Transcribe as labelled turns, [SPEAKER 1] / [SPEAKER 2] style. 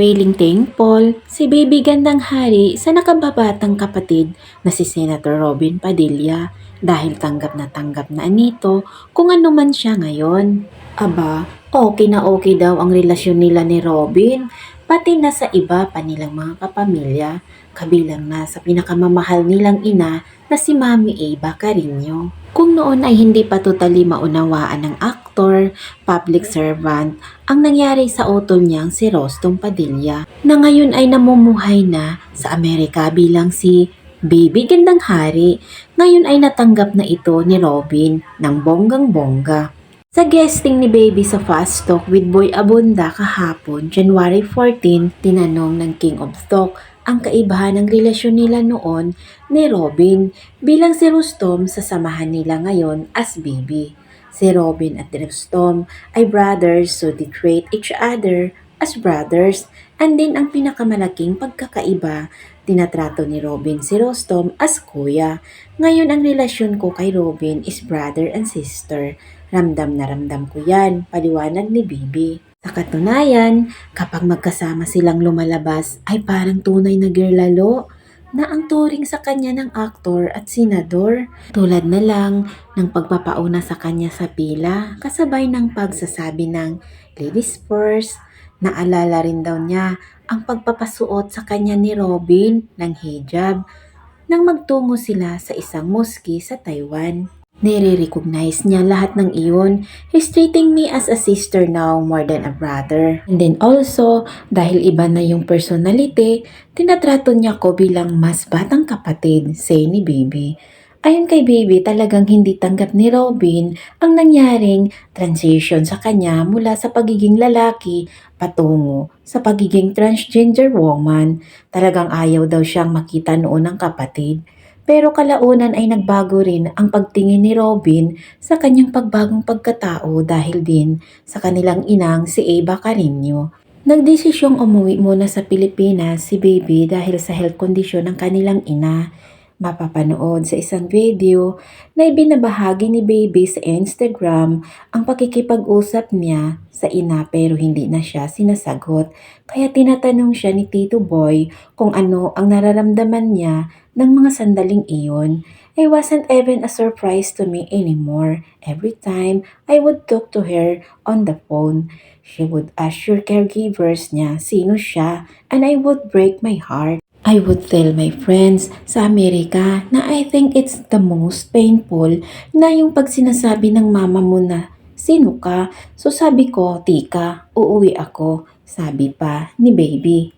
[SPEAKER 1] Wailing Thankful, si baby gandang hari sa nakababatang kapatid na si Senator Robin Padilla dahil tanggap na tanggap na anito kung ano man siya ngayon. Aba, okay na okay daw ang relasyon nila ni Robin, pati na sa iba pa nilang mga kapamilya, kabilang na sa pinakamamahal nilang ina na si Mami Ava Carino. Kung noon ay hindi pa totally maunawaan ng aktor, public servant, ang nangyari sa utol niyang si Rostom Padilla na ngayon ay namumuhay na sa Amerika bilang si Baby Gandang Hari. Ngayon ay natanggap na ito ni Robin ng bonggang-bongga. Sa guesting ni Baby sa Fast Talk with Boy Abunda kahapon, January 14, tinanong ng King of Talk ang kaibahan ng relasyon nila noon ni Robin bilang si Rustom sa samahan nila ngayon as Baby. Si Robin at Rustom ay brothers so they treat each other as brothers and din ang pinakamalaking pagkakaiba, tinatrato ni Robin si Rustom as kuya. Ngayon ang relasyon ko kay Robin is brother and sister. Ramdam na ramdam ko yan, paliwanag ni Bibi. Sa katunayan, kapag magkasama silang lumalabas ay parang tunay na girlalo na ang turing sa kanya ng aktor at senador. Tulad na lang ng pagpapauna sa kanya sa pila, kasabay ng pagsasabi ng ladies first, naalala rin daw niya ang pagpapasuot sa kanya ni Robin ng hijab nang magtungo sila sa isang mosque sa Taiwan. Nire-recognize niya lahat ng iyon. He's treating me as a sister now more than a brother. And then also, dahil iba na yung personality, tinatrato niya ko bilang mas batang kapatid, say ni Baby. Ayon kay Baby, talagang hindi tanggap ni Robin ang nangyaring transition sa kanya mula sa pagiging lalaki patungo sa pagiging transgender woman. Talagang ayaw daw siyang makita noon ng kapatid. Pero kalaunan ay nagbago rin ang pagtingin ni Robin sa kanyang pagbagong pagkatao dahil din sa kanilang inang si Eva Carino. Nagdesisyong umuwi muna sa Pilipinas si Baby dahil sa health condition ng kanilang ina. Mapapanood sa isang video na ibinabahagi ni Baby sa Instagram ang pakikipag-usap niya sa ina pero hindi na siya sinasagot. Kaya tinatanong siya ni Tito Boy kung ano ang nararamdaman niya ng mga sandaling iyon. It wasn't even a surprise to me anymore. Every time I would talk to her on the phone, she would assure caregivers niya sino siya and I would break my heart. I would tell my friends sa Amerika na I think it's the most painful na yung pag sinasabi ng mama mo na sino ka? So sabi ko, tika, uuwi ako. Sabi pa ni baby.